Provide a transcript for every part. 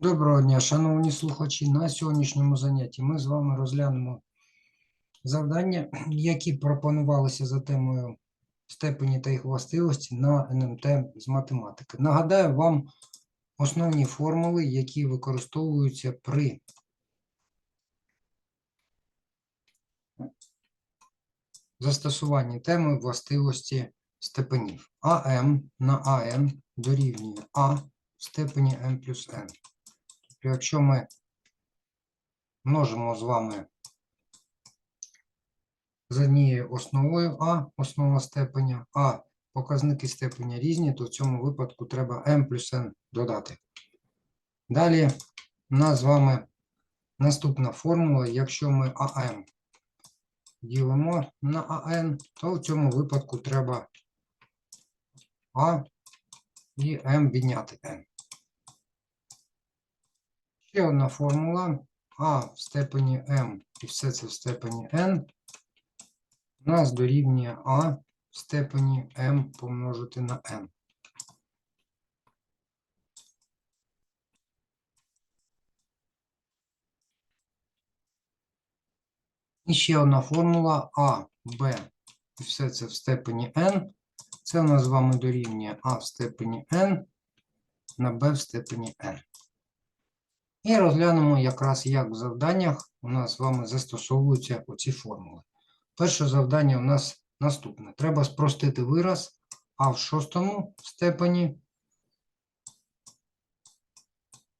Доброго дня, шановні слухачі. На сьогоднішньому занятті ми з вами розглянемо завдання, які пропонувалися за темою степені та їх властивості на НМТ з математики. Нагадаю вам основні формули, які використовуються при застосуванні теми властивості степенів. АМ на АН дорівнює А в степені m плюс n. Тобто, якщо ми множимо з вами з однією основою А, основа степеня, а показники степеня різні, то в цьому випадку треба m плюс n додати. Далі у нас з вами наступна формула. Якщо ми АМ ділимо на АН, то в цьому випадку треба А і М відняти N. Ще одна формула А в степені m і все це в степені n у нас дорівнює А в степені m помножити на n. І ще одна формула А, Б і все це в степені n. Це у нас з вами дорівнює А в степені n на b в степені n. І розглянемо якраз, як в завданнях у нас з вами застосовуються оці формули. Перше завдання у нас наступне. Треба спростити вираз А в шостому степені,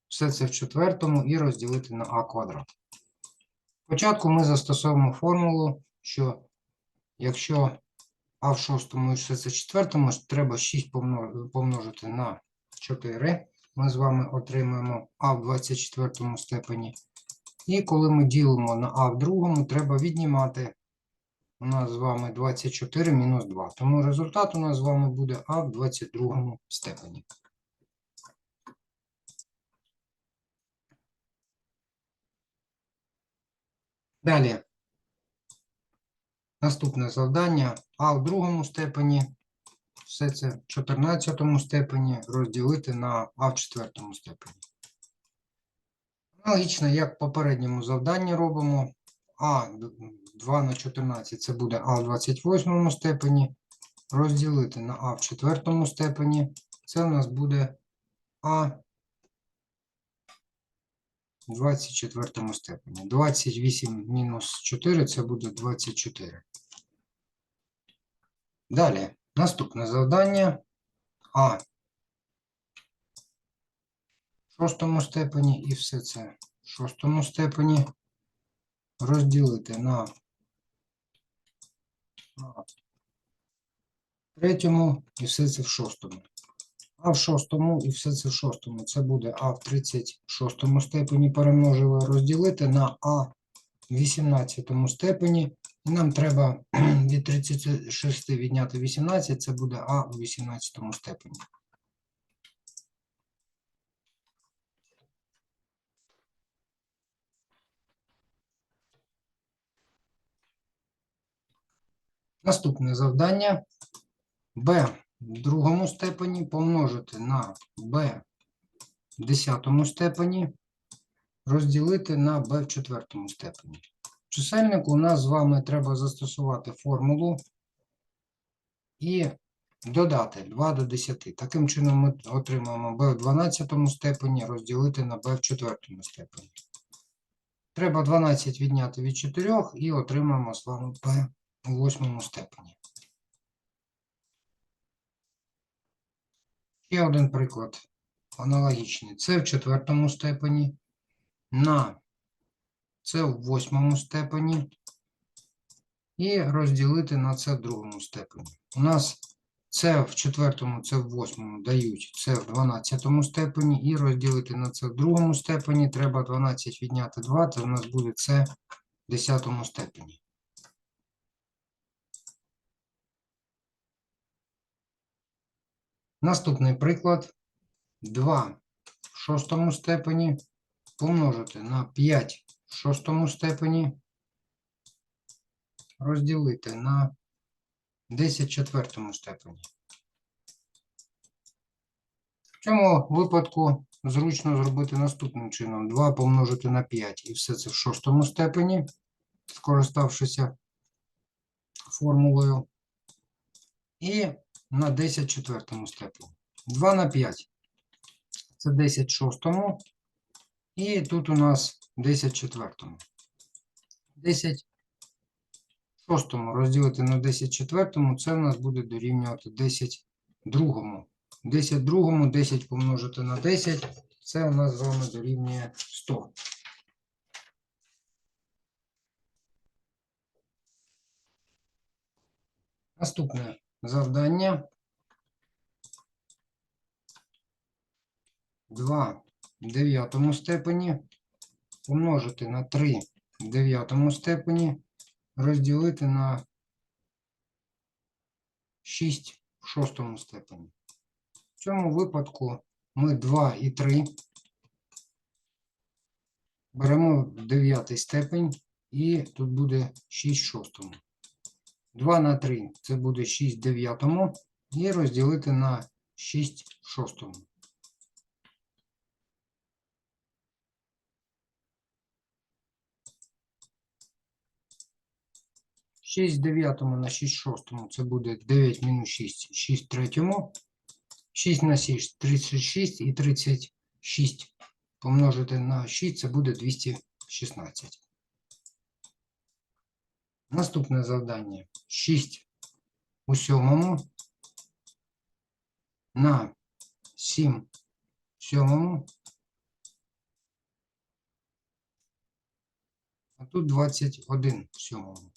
все це в четвертому і розділити на А квадрат. Спочатку ми застосовуємо формулу, що якщо А в шостому і все це в четвертому, треба 6 помножити на 4 ми з вами отримаємо А в 24 степені. І коли ми ділимо на А в другому, треба віднімати у нас з вами 24 мінус 2. Тому результат у нас з вами буде А в 22 степені. Далі. Наступне завдання А в другому степені все це в 14 степені розділити на А в 4 степені. Аналогічно, як в попередньому завданні робимо. А 2 на 14 це буде А в 28 степені. Розділити на А в 4 степені. Це у нас буде А в 24 степені. 28 мінус 4 це буде 24. Далі. Наступне завдання А в шостому степені і все це в шостому степені розділити на А третьому і все це в шостому. А в шостому і все це в шостому. Це буде А в 36 степені перемножили розділити на А в 18 степені. Нам треба від 36 відняти 18, це буде А у 18 степені. Наступне завдання b в другому степені помножити на b в 10 степені, розділити на b в четвертому степені. Чисельнику у нас з вами треба застосувати формулу і додати 2 до 10. Таким чином ми отримаємо b в 12 степені розділити на b в 4 степені. Треба 12 відняти від 4 і отримаємо з вами b у 8 степені. Ще один приклад аналогічний. Це в четвертому степені на це в восьмому степені і розділити на це в другому степені. У нас це в четвертому, це в восьмому дають це в 12 степені і розділити на це в другому степені. Треба 12 відняти 2, це у нас буде це в 10 степені. Наступний приклад. 2 в шостому степені помножити на 5 в шостому степені, розділити на 10 в четвертому степені. В цьому випадку зручно зробити наступним чином. 2 помножити на 5 і все це в шостому степені, скориставшися формулою. І на 10 четвертому степені. 2 на 5. Це 10 шостому. І тут у нас 10 в четвертому. 10 шостому розділити на 10 четвертому, це у нас буде дорівнювати 10 другому. 10 другому, 10 помножити на 10, це у нас з вами дорівнює 100. Наступне завдання. 2 в дев'ятому степені помножити на 3 в дев'ятому степені, розділити на 6 в шостому степені. В цьому випадку ми 2 і 3 беремо дев'ятий степень, і тут буде 6 в шостому. 2 на 3 це буде 6 в дев'ятому, і розділити на 6 в шостому. Шість в дев'ятому на 6 в шостому це буде 9 мінус 6, 6 в третьому. 6 на 6 36 і 36 помножити на 6 це буде 216. Наступне завдання 6 у сьомому на 7 в сьомому. А тут 21 в сьомому.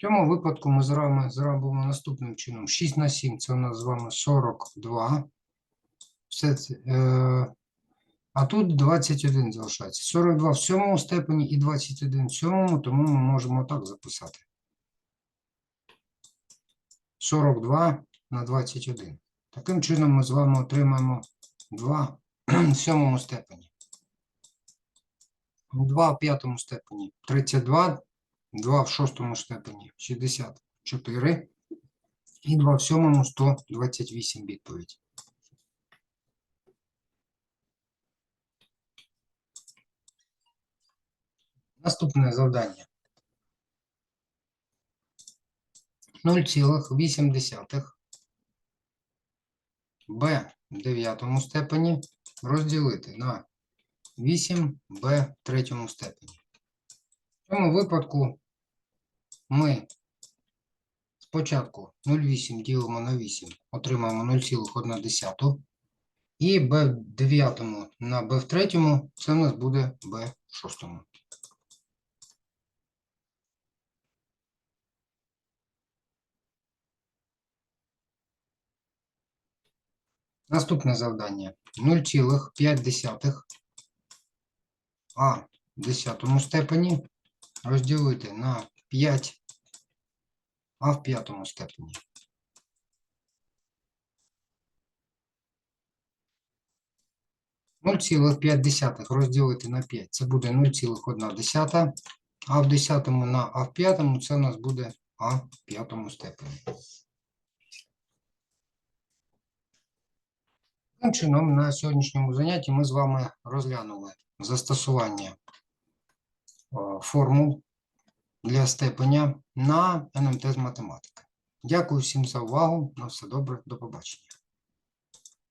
В цьому випадку ми з вами зробимо наступним чином. 6 на 7 це у нас з вами 42. Все це, е, а тут 21 залишається. 42 в сьомому степені і 21 в сьомому, тому ми можемо так записати. 42 на 21. Таким чином ми з вами отримаємо 2 в сьомому степені. 2 в п'ятому степені 32. 2 в шостому степені 64 і 2 в сьомому 128 відповідь. Наступне завдання. 0,8 b в дев'ятому степені розділити на 8b в третьому степені. В цьому випадку ми спочатку 0,8 ділимо на 8, отримаємо 0,1. І b в 9 на b в 3 це у нас буде b в 6. Наступне завдання 0,5 а в 10 степені розділити на 5 а в п'ятому степені. Десятих розділити на 5. Це буде 0,1, а в десятому на а в п'ятому це у нас буде а в п'ятому степені. Таким чином, на сьогоднішньому занятті ми з вами розглянули застосування формул для степеня на НМТ з математики. Дякую всім за увагу. На все добре, до побачення.